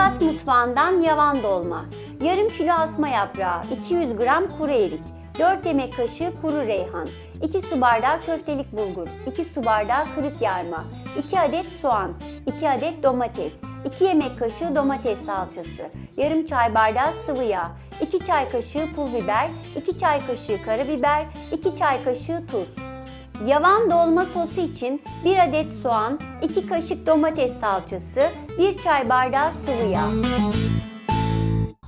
Tokat mutfağından yavan dolma. Yarım kilo asma yaprağı, 200 gram kuru erik, 4 yemek kaşığı kuru reyhan, 2 su bardağı köftelik bulgur, 2 su bardağı kırık yarma, 2 adet soğan, 2 adet domates, 2 yemek kaşığı domates salçası, yarım çay bardağı sıvı yağ, 2 çay kaşığı pul biber, 2 çay kaşığı karabiber, 2 çay kaşığı tuz. Yavan dolma sosu için 1 adet soğan, 2 kaşık domates salçası, 1 çay bardağı sıvı yağ.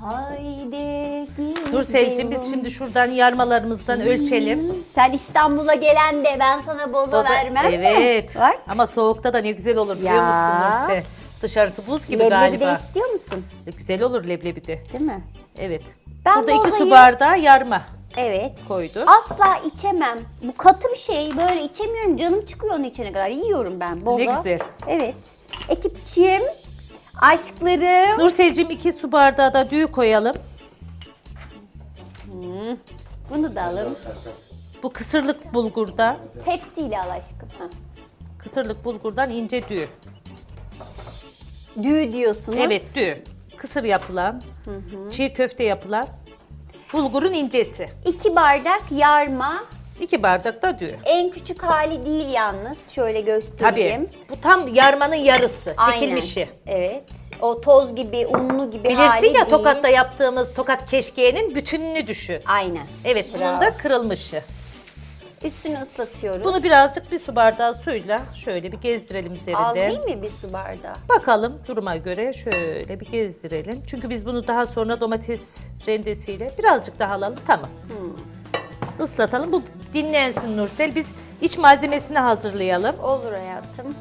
Haydi gidelim. Nursel'cim biz şimdi şuradan yarmalarımızdan ölçelim. Sen İstanbul'a gelen de ben sana boza, Boza- vermem mi? Evet. Bak. Ama soğukta da ne güzel olur biliyor Ya. musun Nursel? Dışarısı buz gibi Leblebi galiba. de istiyor musun? Güzel olur leblebi de. Değil mi? Evet. Ben Burada iki su bozayı- bardağı yarma Evet. koyduk. Asla içemem. Bu katı bir şey. Böyle içemiyorum. Canım çıkıyor onun içine kadar. Yiyorum ben boza. Ne güzel. Evet. Ekipçim, aşklarım. Nursel'cim iki su bardağı da düğü koyalım. Bunu da alın. Bu kısırlık bulgurda, Tepsiyle al aşkım. Ha. kısırlık bulgurdan ince düğü. Düğü diyorsunuz. Evet düğü. Kısır yapılan, çiğ köfte yapılan bulgurun incesi. İki bardak yarma. İki bardak da düğü. En küçük hali değil yalnız. Şöyle Tabii. göstereyim. Bu tam yarmanın yarısı, Aynen. çekilmişi. Evet. O toz gibi, unlu gibi hali Bilirsin ya değil. Tokat'ta yaptığımız Tokat keşkeğinin bütününü düşün. Aynen. Evet bunun Bravo. da kırılmışı. Üstünü ıslatıyoruz. Bunu birazcık bir su bardağı suyla şöyle bir gezdirelim Az üzerinde. değil mi bir su bardağı? Bakalım duruma göre şöyle bir gezdirelim. Çünkü biz bunu daha sonra domates rendesiyle birazcık daha alalım. Tamam. Hmm. Islatalım. Bu dinlensin Nursel. Biz iç malzemesini hazırlayalım. Olur hayatım.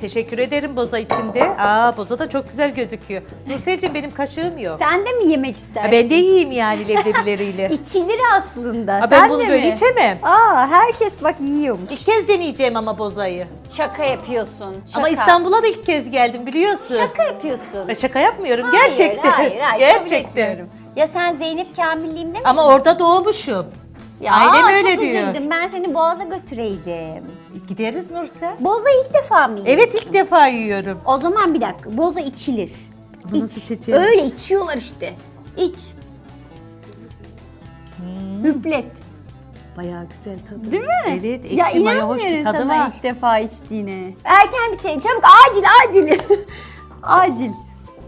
Teşekkür ederim boza içinde. Aa boza da çok güzel gözüküyor. Nurselciğim benim kaşığım yok. Sen de mi yemek istersin? Ha, ben de yiyeyim yani leblebileriyle. İçilir aslında. Ha, Sen ben bunu de böyle mi? içemem. Aa herkes bak yiyormuş. İlk kez deneyeceğim ama bozayı. Şaka yapıyorsun. Şaka. Ama İstanbul'a da ilk kez geldim biliyorsun. Şaka yapıyorsun. Ben şaka yapmıyorum Hayır, gerçekten. Hayır, hayır. gerçekten. Ya sen Zeynep Kamilliğimde mi? Ama orada doğmuşum. ya, ailem öyle çok diyor. üzüldüm. Ben seni Boğaz'a götüreydim. Gideriz Nursel. Boza ilk defa mı yiyorsun? Evet ilk defa yiyorum. O zaman bir dakika. Boza içilir. Bunu nasıl İç. içeceğim? Öyle içiyorlar işte. İç. Hmm. Hüplet. Bayağı güzel tadı. Değil mi? Evet ekşi ya maya hoş bir inanmıyorum tadı sana var. ilk defa içtiğine. Erken bitirelim. Çabuk acil acil. acil.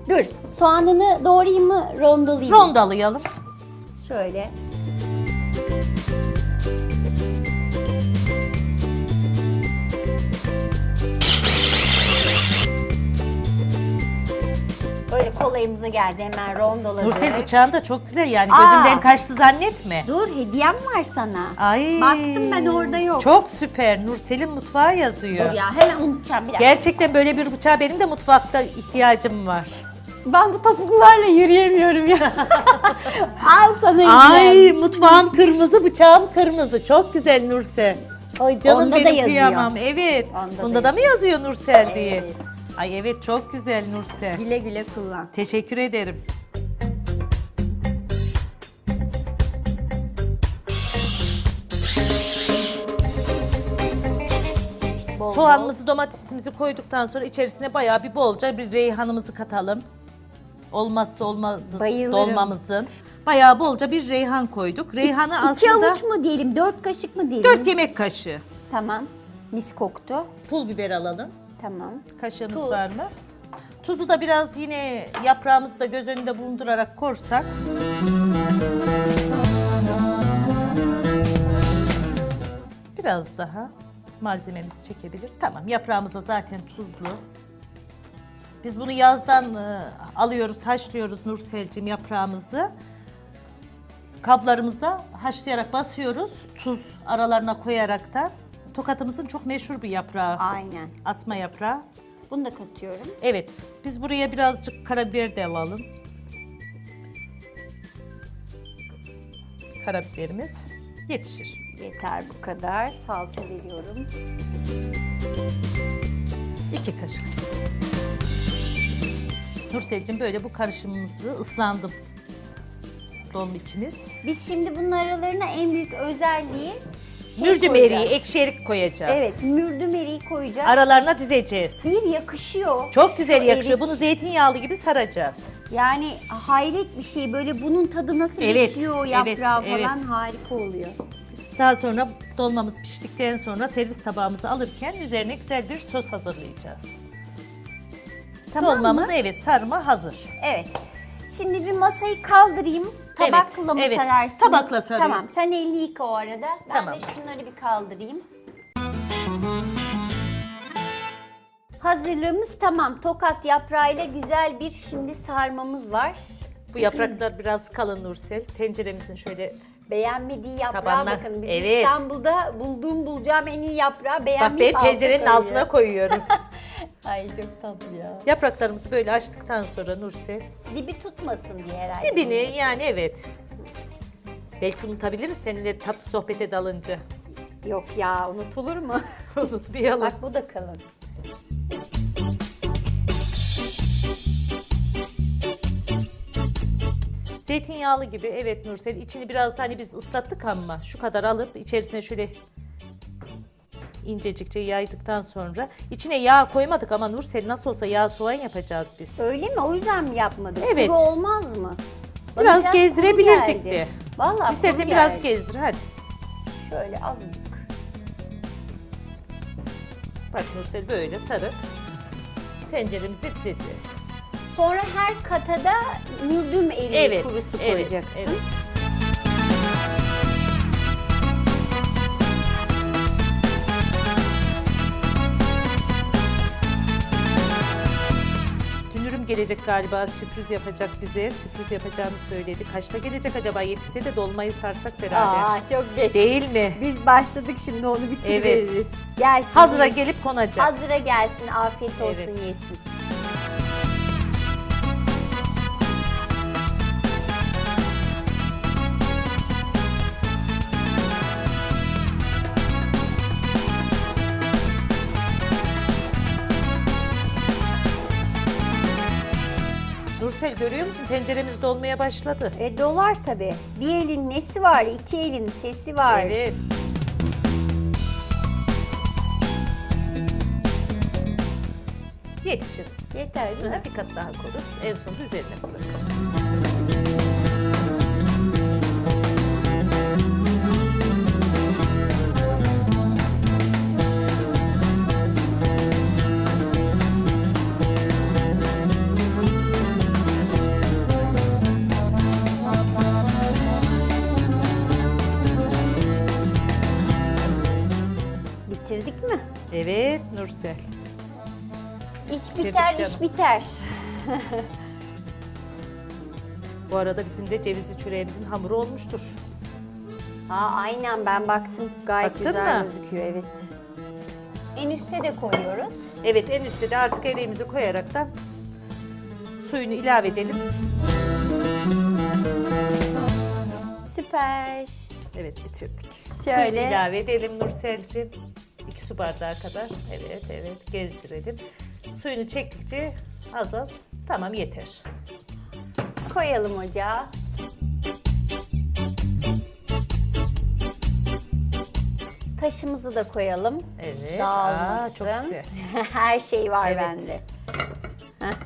Dur. Soğanını doğrayayım mı rondolayayım? mı? Rondalayalım. Şöyle. Böyle kolayımıza geldi hemen rondoladık. Nursel bıçağın da çok güzel yani Aa. gözünden kaçtı zannetme. Dur hediyem var sana. Ay. Baktım ben orada yok. Çok süper. Nursel'in mutfağı yazıyor. Dur ya hemen unutacağım bir dakika. Gerçekten böyle bir bıçağa benim de mutfakta ihtiyacım var. Ben bu topuklarla yürüyemiyorum ya. Al sana hediyem. Ay mutfağım kırmızı, bıçağım kırmızı. Çok güzel Nursel. Ay canım Onda da benim yazıyor. kıyamam. Evet. Onda da Bunda da mı yazıyor Nursel diye? Evet. Ay evet çok güzel Nursel. Güle güle kullan. Teşekkür ederim. Bol Soğanımızı, domatesimizi koyduktan sonra içerisine bayağı bir bolca bir reyhanımızı katalım. Olmazsa olmaz Bayılırım. dolmamızın. Bayağı bolca bir reyhan koyduk. Reyhanı İki aslında avuç mu diyelim, dört kaşık mı diyelim? 4 yemek kaşığı. Tamam. Mis koktu. Pul biber alalım. Tamam. Kaşığımız Tuz. var mı? Tuzu da biraz yine yaprağımızı da göz önünde bulundurarak korsak. Biraz daha malzememiz çekebilir. Tamam yaprağımız da zaten tuzlu. Biz bunu yazdan e, alıyoruz, haşlıyoruz Nurselcim yaprağımızı. Kablarımıza haşlayarak basıyoruz. Tuz aralarına koyarak da. Tokatımızın çok meşhur bir yaprağı. Aynen. Asma yaprağı. Bunu da katıyorum. Evet, biz buraya birazcık karabiber de alalım. Karabiberimiz yetişir. Yeter bu kadar. Salça veriyorum. İki kaşık. Nursel'cim böyle bu karışımımızı ıslandım. Dolma içimiz. Biz şimdi bunun aralarına en büyük özelliği şey Mürdüm eriği, koyacağız. ekşi erik koyacağız. Evet, mürdüm eriği koyacağız. Aralarına dizeceğiz. Bir yakışıyor. Çok güzel yakışıyor. erik. Bunu zeytinyağlı gibi saracağız. Yani hayret bir şey. Böyle bunun tadı nasıl Evet, geçiyor evet, yaprağı evet. falan harika oluyor. Daha sonra dolmamız piştikten sonra servis tabağımızı alırken üzerine güzel bir sos hazırlayacağız. Tamam Dolmamız mı? evet sarma hazır. Evet. Şimdi bir masayı kaldırayım. Tabakla mı evet. sararsın? Tabakla sarayım. Tamam. Sen elini yıka o arada. Ben Tamam. de şunları bir kaldırayım. Hazırlığımız tamam. Tokat yaprağıyla güzel bir şimdi sarmamız var. Bu yapraklar biraz kalın Nursel. Tenceremizin şöyle Beğenmediği yaprağa Tabanlar, bakın. Biz evet. İstanbul'da bulduğum bulacağım en iyi yaprağı beğenmeyip bak ben alta tencerenin koyuyor. altına koyuyorum. Ay çok tatlı ya. Yapraklarımızı böyle açtıktan sonra Nursel Dibi tutmasın diye herhalde. dibini yani evet. Belki unutabiliriz seninle tatlı sohbete dalınca. Yok ya unutulur mu? Unutmayalım. Bak bu da kalın. Zeytinyağlı gibi evet Nursel içini biraz hani biz ıslattık ama şu kadar alıp içerisine şöyle incecikçe yaydıktan sonra içine yağ koymadık ama Nursel nasıl olsa yağ soğan yapacağız biz. Öyle mi? O yüzden mi yapmadın? Evet. Kuru olmaz mı? Bana Biraz kuru gezdirebilirdik de. Vallahi İstersen biraz geldi. gezdir hadi. Şöyle azıcık. Bak Nursel böyle sarıp tenceremize dizeceğiz. Sonra her katada mürdüm eriği Evet, kurusu evet, koyacaksın. evet. Gelecek galiba sürpriz yapacak bize. Sürpriz yapacağını söyledi. Kaçta gelecek acaba? Yetişse de dolmayı sarsak beraber. Aa çok geç. Değil mi? Biz başladık şimdi onu bitiririz. Gelsin. Hazıra gelip konacak. Hazıra gelsin. Afiyet olsun Evet. yesin. Nursel görüyor musun? Tenceremiz dolmaya başladı. E dolar tabii. Bir elin nesi var, iki elin sesi var. Evet. Yetişir. Yeter değil mi? Buna bir kat daha koyarız. En sonunda üzerine bırakırız. Nursel. İç biter, iş canım. biter. Bu arada bizim de cevizli çöreğimizin hamuru olmuştur. Aa, aynen ben baktım. Gayet Baktın güzel mı? gözüküyor evet. En üste de koyuyoruz. Evet en üstte de artık eriğimizi koyaraktan suyunu ilave edelim. Süper. Evet bitirdik. Şöyle. Suyunu ilave edelim Nursel'cim. 2 su bardağı kadar. Evet evet gezdirelim. Suyunu çektikçe az az. Tamam yeter. Koyalım ocağa. Taşımızı da koyalım. Evet. Dağılmasın. Aa, çok güzel. Her şey var Evet. bende.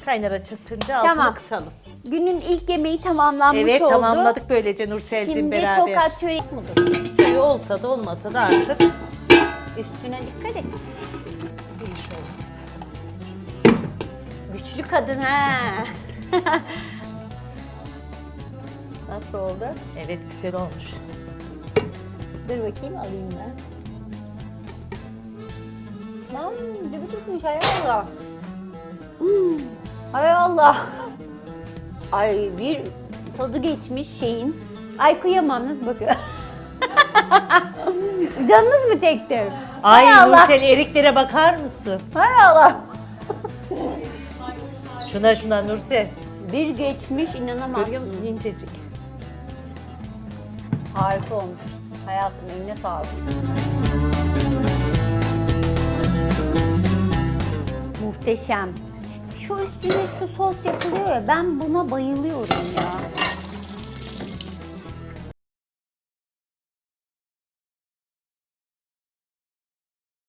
Kaynara çıkınca altını Tamam. kısalım. Günün ilk yemeği tamamlanmış Evet oldu. tamamladık böylece Nursel'cim Şimdi beraber. tokat çörek mudur? Suyu olsa da olmasa da artık Üstüne dikkat et. bir iş olmaz. Güçlü kadın ha. Nasıl oldu? Evet güzel olmuş. Dur bakayım alayım ben. Lan dibi tutmuş hay Allah. Hmm, hay Allah. Ay bir tadı geçmiş şeyin. Ay kıyamamız bakın. Canınız mı çekti? Ay Hay Allah. Nursel eriklere bakar mısın? Hay Allah. Şuna şuna Nursel. Bir geçmiş inanamazsın. Görüyor musun incecik. Harika olmuş. Hayatım eline sağlık. Muhteşem. Şu üstüne şu sos yapılıyor ya ben buna bayılıyorum ya.